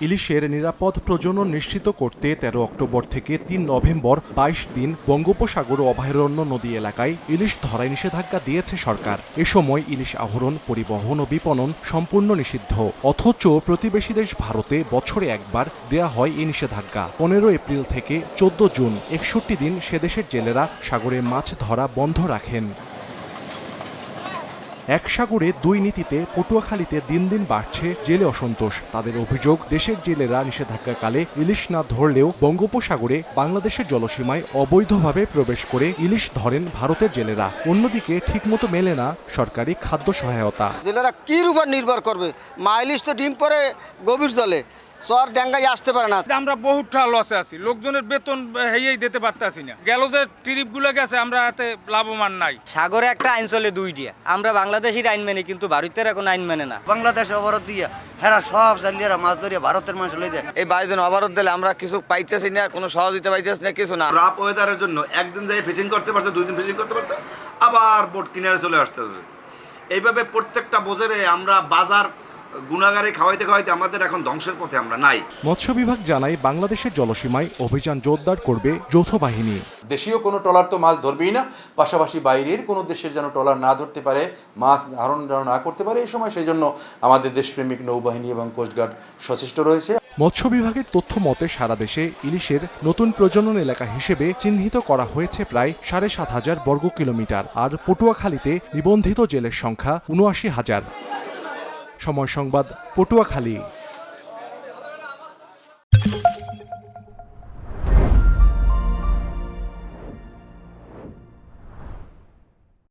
ইলিশের নিরাপদ প্রজনন নিশ্চিত করতে তেরো অক্টোবর থেকে তিন নভেম্বর বাইশ দিন বঙ্গোপসাগর অভয়ারণ্য নদী এলাকায় ইলিশ ধরায় নিষেধাজ্ঞা দিয়েছে সরকার। এ সময় ইলিশ আহরণ, পরিবহন ও বিপণন সম্পূর্ণ নিষিদ্ধ। অথচ প্রতিবেশী দেশ ভারতে বছরে একবার দেয়া হয় এই নিষেধাজ্ঞা। পনেরো এপ্রিল থেকে চোদ্দ জুন, একষট্টি দিন সে দেশের জেলেরা সাগরে মাছ ধরা বন্ধ রাখেন। এক সাগরে দুই নীতিতে পটুয়াখালীতে দিন দিন বাড়ছে জেলে অসন্তোষ। তাদের অভিযোগ, দেশের জেলেরা নিষেধাজ্ঞাকালে ইলিশ না ধরলেও বঙ্গোপসাগরে বাংলাদেশের জলসীমায় অবৈধভাবে প্রবেশ করে ইলিশ ধরেন ভারতের জেলেরা। অন্যদিকে ঠিকমতো মেলে না সরকারি খাদ্য সহায়তা। জেলেরা কির উপর নির্ভর করবে? মা ইলিশ তো ডিম পরে গভীর জলে। চর ড্যাঙ্গাই আসতে পারে না। আমরা বহুতটা লসে আছি। লোকজনের বেতন হেয়েই দিতে পারতাছি না। গেল যে ট্রিপগুলো গেছে আমরা এতে লাভবান নাই। সাগরে একটা আইন চলে দুইটিয়া। আমরা বাংলাদেশের আইন মেনে কিন্তু ভারতের এখন আইন মেনে না। বাংলাদেশ অবরোধ দিয়ে হেরা সব জালিয়ারা মাছ ধরিয়া ভারতের মানুষ লই যায়। এই বাইশ জন অবরোধ দিলে আমরা কিছু পাইতেছি না কোনো সহযোগিতা পাইতেছি না কিছু না। রাপ ওয়েদারের জন্য একদিন যাই ফিশিং করতে পারছে দুই দিন ফিশিং করতে পারছে আবার বোট কিনারে চলে আসতে হবে। এইভাবে প্রত্যেকটা বোঝেরে আমরা বাজার গুণাগারে খাওয়াইতে খাওয়াইতে আমাদের এখন ধ্বংসের পথে আমরা নাই। মৎস্য বিভাগ জানায় বাংলাদেশের জলসীমায় অভিযান জোরদার করবে যৌথ বাহিনী। দেশীয় কোনো ট্রলার তো মাছ ধরবেই না পাশাপাশি বাইরের কোনো দেশের যেন ট্রলার না ধরতে পারে মাছ ধারণ না করতে পারে এই সময় সেই জন্য আমাদের দেশপ্রেমিক নৌবাহিনী এবং কোস্টগার্ড সচেষ্ট রয়েছে। মৎস্য বিভাগের তথ্য মতে সারা দেশে ইলিশের নতুন প্রজনন এলাকা হিসেবে চিহ্নিত করা হয়েছে প্রায় সাড়ে সাত হাজার বর্গ কিলোমিটার আর পটুয়াখালীতে নিবন্ধিত জেলের সংখ্যা উনআশি হাজার। সময় সংবাদ পটুয়াখালী।